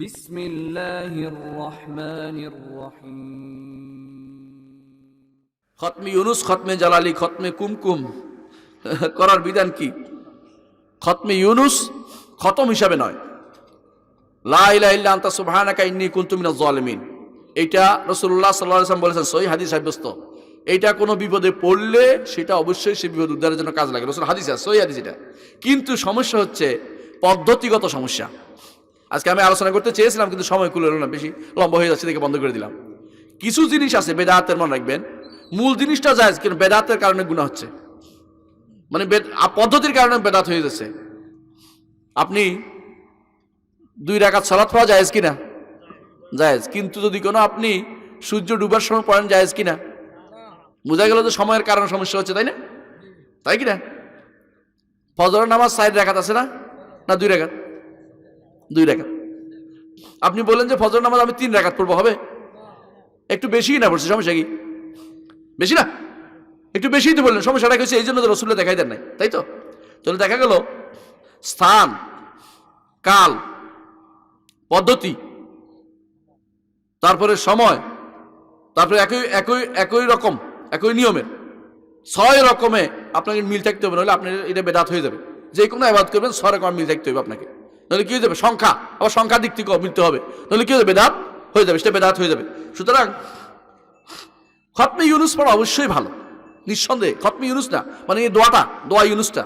بسم الله الرحمن الرحيم খতমে ইউনুস খতমে জালালি খতমে কুমকুম করার বিধান কি খতমে ইউনুস খতম হিসাবে নয় লা ইলাহা ইল্লা আনতা সুবহানাকা ইন্নী কুনতু মিনাজ জালিমিন এইটা রাসূলুল্লাহ সাল্লাল্লাহু আলাইহি ওয়াসাল্লাম বলেছেন সহিহ হাদিস সাব্যস্ত এইটা কোনো বিপদে পড়লে সেটা অবশ্যই সে বিপদ উদ্ধারের জন্য কাজ লাগে রসুল হাদিস আছে সহি হাদিস এটা কিন্তু সমস্যা হচ্ছে পদ্ধতিগত সমস্যা আজকে আমি আলোচনা করতে চেয়েছিলাম, কিন্তু সময় কুলো না, বেশি লম্বা হয়ে যাচ্ছে দেখে বন্ধ করে দিলাম। কিছু জিনিস আছে বেদাতের মনে রাখবেন। মূল জিনিসটা যায় কিন্তু বেদাতের কারণে গুণা হচ্ছে। মানে পদ্ধতির কারণে বেদাত হয়ে যাচ্ছে। আপনি দুই রাকাত সালাত পাওয়া জায়েজ কিনা? জায়েজ। কিন্তু যদি কোনো আপনি সূর্য ডুবার সময় পড়েন, জায়েজ কিনা? বোঝা গেল যে সময়ের কারণে সমস্যা হচ্ছে, তাই না? তাই কিনা? ফজরের নামাজ সাইড রাখাত আছে না? না দুই রাখাত দুই রাখাত। আপনি বললেন যে ফজর নামাজ আমি তিন রাখাত পড়ব, হবে? একটু বেশি না পড়ছে, সমস্যা কি? বেশি না? একটু বেশিই তো বললেন, সমস্যাটা কি হচ্ছে? এই জন্য তো রসুল্লা দেখাই দেন নাই, তাই তো? তাহলে দেখা গেল, স্থান, কাল, পদ্ধতি, তারপরে সময়, তারপরে একই একই একই রকম, একই নিয়মের, ছয় রকমে আপনাকে মিল থাকতে হবে, নাহলে আপনার এটা বেদাত হয়ে যাবে। যে কোনো আবাদ করবেন, ছয় রকম মিল থাকতে হবে আপনাকে। নাহলে কি হয়ে যাবে? সংখ্যা। আবার সংখ্যার দিক থেকে মিলতে হবে। নাহলে কি যাবে? বেদাত হয়ে যাবে। সেটা বেদাত হয়ে যাবে। সুতরাং খতমে ইউনুস পড়া অবশ্যই ভালো। নিঃসন্দেহে। খতমে ইউনুস না। মানে এই দোয়াটা, দোয়া ইউনুসটা।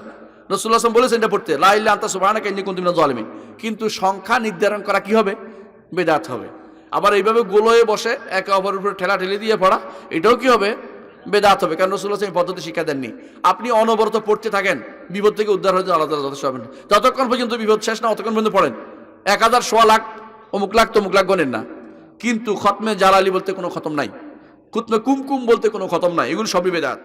রসুল্লাহ আসলাম বলেছেন এটা পড়তে লাইল্লা আন্তা সুবাহানাকে ইন্নি কুন্তিমিনা জালিমিন কিন্তু সংখ্যা নির্ধারণ করা কি হবে? বেদাত হবে। আবার এইভাবে গোলয়ে বসে একে অপরের উপরে ঠেলা ঠেলে দিয়ে পড়া, এটাও কি হবে? বেদাত হবে। কারণ রসুল্লাহ এই পদ্ধতি শিক্ষা দেননি। আপনি অনবরত পড়তে থাকেন। বিপদ থেকে উদ্ধার হয়ে আল্লাহ তালা যথেষ্ট হবেন যতক্ষণ পর্যন্ত বিপদ শেষ না ততক্ষণ পর্যন্ত পড়েন। এক হাজার সোয়া লাখ, অমুক লাখ, তমুক লাখ গণেন না। কিন্তু খতমে জালালি বলতে কোনো খতম নাই। খুতমে কুমকুম বলতে কোনো খতম নাই। এগুলো সবই বেদাত।